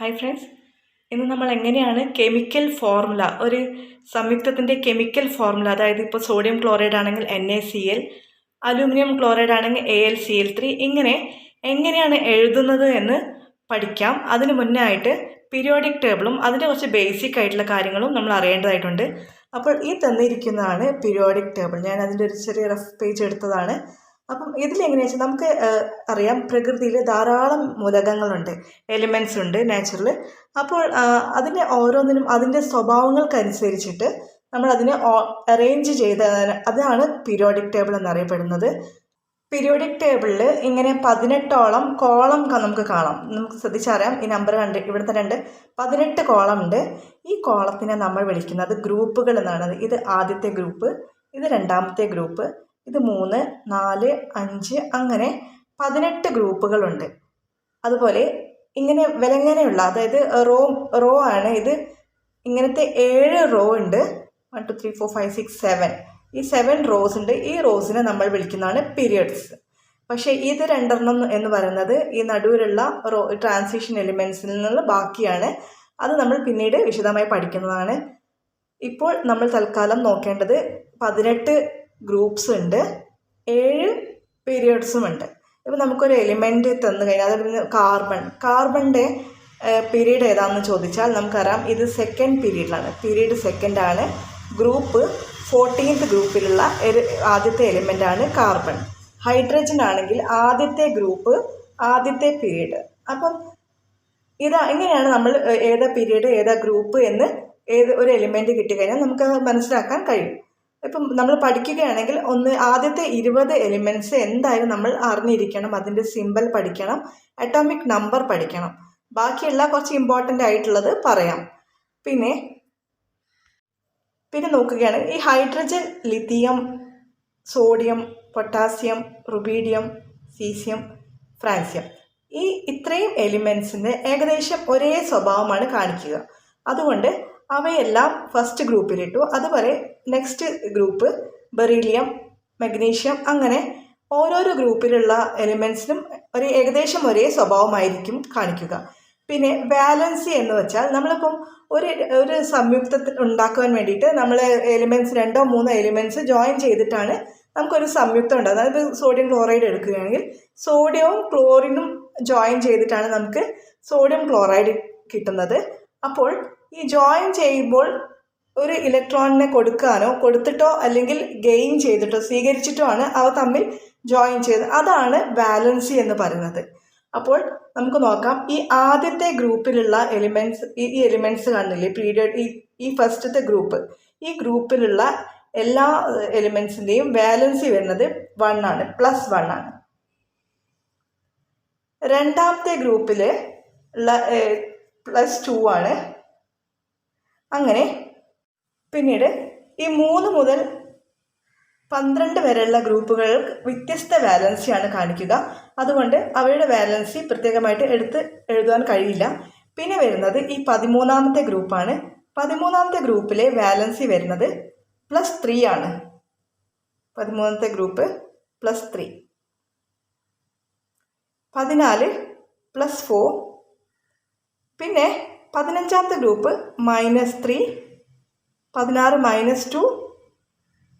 Hi friends ഇന്ന് നമ്മൾ എങ്ങനെയാണ് കെമിക്കൽ ഫോർമുല ഒരു സംയുക്തത്തിന്റെ കെമിക്കൽ ഫോർമുല അതായത് ഇപ്പോൾ സോഡിയം ക്ലോറൈഡ് ആണെങ്കിൽ N A C L aluminium chloride ആണെങ്കിൽ A L C L three ഇങ്ങനെ എങ്ങനെയാണ് എഴുതുന്നത് എന്ന് പഠിക്കാം. അതിന് മുന്നേ ആയിട്ട് പീരിയോഡിക് ടേബിളും അതിന്റെ കുറച്ച് ബേസിക് ആയിട്ടുള്ള കാര്യങ്ങളും നമ്മൾ അറിയേണ്ടതായിട്ടുണ്ട്. അപ്പോൾ ഈ തന്നിരിക്കുന്നതാണ് പീരിയോഡിക് ടേബിൾ ഞാൻ അതിന്റെ ഒരു ചെറിയ റഫ് പേജ് എടുത്തതാണ്. അപ്പം ഇതിലെങ്ങനെയാണെന്ന് വെച്ചാൽ നമുക്ക് അറിയാം പ്രകൃതിയിൽ ധാരാളം മൂലകങ്ങളുണ്ട്. എലിമെന്റ്സ് ഉണ്ട് നാച്ചുറൽ അപ്പോൾ അതിനെ ഓരോന്നിനും അതിന്റെ സ്വഭാവങ്ങൾക്കനുസരിച്ചിട്ട് നമ്മൾ അതിനെ അറേഞ്ച് ചെയ്ത അതാണ് പീരിയോഡിക് ടേബിൾ എന്നറിയപ്പെടുന്നത്. പീരിയോഡിക് ടേബിളിൽ ഇങ്ങനെ പതിനെട്ടോളം കോളം നമുക്ക് കാണാം. നമുക്ക് ശ്രദ്ധിച്ചറിയാം ഈ നമ്പർ കണ്ട് ഇവിടുത്തെ രണ്ട് പതിനെട്ട് കോളം ഉണ്ട് ഈ കോളത്തിനെ നമ്മൾ വിളിക്കുന്നത് ഗ്രൂപ്പുകൾ എന്നാണ്. ഇത് ആദ്യത്തെ ഗ്രൂപ്പ് ഇത് രണ്ടാമത്തെ ഗ്രൂപ്പ് ഇത് മൂന്ന് നാല് അഞ്ച് അങ്ങനെ പതിനെട്ട് ഗ്രൂപ്പുകളുണ്ട്. അതുപോലെ ഇങ്ങനെ വിലങ്ങനെയുള്ള അതായത് റോ റോ ആണ് ഇത്. ഇങ്ങനത്തെ ഏഴ് റോ ഉണ്ട്. One two three four five six seven ഈ സെവൻ റോസ് ഉണ്ട്. ഈ റോസിനെ നമ്മൾ വിളിക്കുന്നതാണ് പീരിയഡ്സ് പക്ഷേ ഇത് രണ്ടെണ്ണം എന്ന് പറയുന്നത് ഈ നടുവിലുള്ള റോ ട്രാൻസിഷൻ എലിമെൻസിൽ നിന്നുള്ള ബാക്കിയാണ്. അത് നമ്മൾ പിന്നീട് വിശദമായി പഠിക്കുന്നതാണ്. ഇപ്പോൾ നമ്മൾ തൽക്കാലം നോക്കേണ്ടത് പതിനെട്ട് ഗ്രൂപ്പ്സ് ഉണ്ട് ഏഴ് പീരിയഡ്സും ഉണ്ട് ഇപ്പം നമുക്കൊരു എലിമെന്റ് തന്നു കഴിഞ്ഞാൽ അതിൽ കാർബൺ. കാർബണിന്റെ പീരീഡ് ഏതാണെന്ന് ചോദിച്ചാൽ നമുക്കറിയാം ഇത് സെക്കൻഡ് പീരീഡിലാണ്. പീരീഡ് സെക്കൻഡാണ്. ഗ്രൂപ്പ് ഫോർട്ടീൻത്ത് ഗ്രൂപ്പിലുള്ള ഒരു ആദ്യത്തെ എലിമെന്റാണ് കാർബൺ. ഹൈഡ്രജൻ ആണെങ്കിൽ ആദ്യത്തെ ഗ്രൂപ്പ് ആദ്യത്തെ പീരീഡ്. അപ്പം ഇതാ ഇങ്ങനെയാണ് നമ്മൾ ഏതാ പീരീഡ് ഏതാ ഗ്രൂപ്പ് എന്ന് ഏത് ഒരു എലിമെന്റ് കിട്ടിക്കഴിഞ്ഞാൽ നമുക്ക് മനസ്സിലാക്കാൻ കഴിയും. ഇപ്പം നമ്മൾ പഠിക്കുകയാണെങ്കിൽ ഒന്ന് ആദ്യത്തെ ഇരുപത് എലിമെന്റ്സ് എന്തായാലും നമ്മൾ അറിഞ്ഞിരിക്കണം അതിന്റെ സിമ്പൽ പഠിക്കണം അറ്റോമിക് നമ്പർ പഠിക്കണം. ബാക്കിയുള്ള കുറച്ച് ഇമ്പോർട്ടന്റ് ആയിട്ടുള്ളത് പറയാം. പിന്നെ പിന്നെ നോക്കുകയാണെങ്കിൽ ഈ hydrogen lithium sodium potassium rubidium caesium francium. ഈ ഇത്രയും എലിമെൻസിന്റെ ഏകദേശം ഒരേ സ്വഭാവമാണ് കാണിക്കുക. അതുകൊണ്ട് അവയെല്ലാം ഫസ്റ്റ് ഗ്രൂപ്പിലിട്ടു. അതുപോലെ നെക്സ്റ്റ് ഗ്രൂപ്പ് ബെറീലിയം മഗ്നീഷ്യം അങ്ങനെ ഓരോരോ ഗ്രൂപ്പിലുള്ള എലിമെൻസിനും ഒരു ഏകദേശം ഒരേ സ്വഭാവമായിരിക്കും കാണിക്കുക. പിന്നെ വാലൻസി എന്ന് വെച്ചാൽ നമ്മളിപ്പം ഒരു ഒരു സംയുക്തത്തിൽ ഉണ്ടാക്കുവാൻ വേണ്ടിയിട്ട് നമ്മൾ എലിമെന്റ്സ് രണ്ടോ മൂന്നോ എലിമെന്റ്സ് ജോയിൻ ചെയ്തിട്ടാണ് നമുക്കൊരു സംയുക്തം ഉണ്ടാകുന്നത് അതായത് സോഡിയം ക്ലോറൈഡ് എടുക്കുകയാണെങ്കിൽ സോഡിയവും ക്ലോറിനും ജോയിൻ ചെയ്തിട്ടാണ് നമുക്ക് സോഡിയം ക്ലോറൈഡ് കിട്ടുന്നത്. അപ്പോൾ ഈ ജോയിൻ ചെയ്യുമ്പോൾ ഒരു ഇലക്ട്രോണിനെ കൊടുക്കാനോ കൊടുത്തിട്ടോ അല്ലെങ്കിൽ ഗെയിൻ ചെയ്തിട്ടോ സ്വീകരിച്ചിട്ടോ ആണ് അവ തമ്മിൽ ജോയിൻ ചെയ്ത് അതാണ് ബാലൻസി എന്ന് പറയുന്നത്. അപ്പോൾ നമുക്ക് നോക്കാം. ഈ ആദ്യത്തെ ഗ്രൂപ്പിലുള്ള എലിമെന്റ്സ് ഈ എലിമെന്റ്സ് കാണില്ലേ പീരിയഡ് ഈ ഈ ഫസ്റ്റത്തെ ഗ്രൂപ്പ് ഈ ഗ്രൂപ്പിലുള്ള എല്ലാ എലിമെൻസിന്റെയും ബാലൻസി വരുന്നത് വൺ ആണ് പ്ലസ് വൺ ആണ്. രണ്ടാമത്തെ ഗ്രൂപ്പിൽ ഉള്ള പ്ലസ് ടു ആണ്. അങ്ങനെ പിന്നീട് ഈ മൂന്ന് മുതൽ പന്ത്രണ്ട് വരെയുള്ള ഗ്രൂപ്പുകൾ വ്യത്യസ്ത വാലൻസിയാണ് കാണിക്കുക. അതുകൊണ്ട് അവയുടെ വാലൻസി പ്രത്യേകമായിട്ട് എടുത്ത് എഴുതുവാൻ കഴിയില്ല. പിന്നെ വരുന്നത് ഈ പതിമൂന്നാമത്തെ ഗ്രൂപ്പാണ്. പതിമൂന്നാമത്തെ ഗ്രൂപ്പിലെ വാലൻസി വരുന്നത് പ്ലസ് ത്രീ ആണ്. പതിമൂന്നാമത്തെ ഗ്രൂപ്പ് പ്ലസ് ത്രീ പതിനാല് പ്ലസ് ഫോർ പിന്നെ പതിനഞ്ചാമത്തെ ഗ്രൂപ്പ് മൈനസ് ത്രീ പതിനാറ് minus two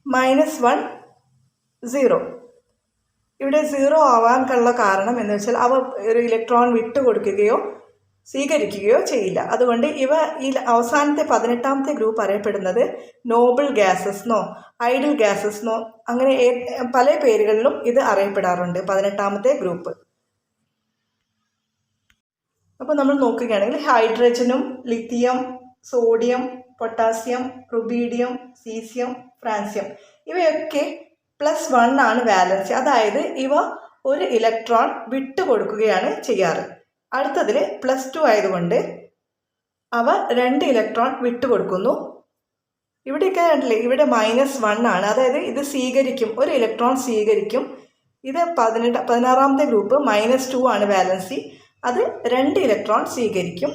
minus one zero ഇവിടെ സീറോ ആവാനുള്ള കാരണം എന്ന് വെച്ചാൽ അവ ഒരു ഇലക്ട്രോൺ വിട്ടുകൊടുക്കുകയോ സ്വീകരിക്കുകയോ ചെയ്യില്ല. അതുകൊണ്ട് ഇവ ഈ അവസാനത്തെ പതിനെട്ടാമത്തെ ഗ്രൂപ്പ് അറിയപ്പെടുന്നത് നോബിൾ ഗ്യാസസ് എന്നോ ഐഡിൽ ഗ്യാസസ് എന്നോ അങ്ങനെ പല പേരുകളിലും ഇത് അറിയപ്പെടാറുണ്ട് പതിനെട്ടാമത്തെ ഗ്രൂപ്പ് അപ്പോൾ നമ്മൾ നോക്കുകയാണെങ്കിൽ ഹൈഡ്രജനും lithium sodium potassium rubidium caesium francium. ഇവയൊക്കെ പ്ലസ് വൺ ആണ് വാലൻസി. അതായത് ഇവ ഒരു ഇലക്ട്രോൺ വിട്ടുകൊടുക്കുകയാണ് ചെയ്യാറ്. അടുത്തതിൽ പ്ലസ് ടു ആയതുകൊണ്ട് അവ രണ്ട് ഇലക്ട്രോൺ വിട്ടുകൊടുക്കുന്നു ഇവിടെയൊക്കെ കണ്ടില്ലേ ഇവിടെ മൈനസ് വൺ ആണ്. അതായത് ഇത് സ്വീകരിക്കും ഒരു ഇലക്ട്രോൺ സ്വീകരിക്കും. ഇത് പതിനെട്ട് പതിനാറാമത്തെ ഗ്രൂപ്പ് മൈനസ് ടു ആണ് വാലൻസി. അത് രണ്ട് ഇലക്ട്രോൺ സ്വീകരിക്കും.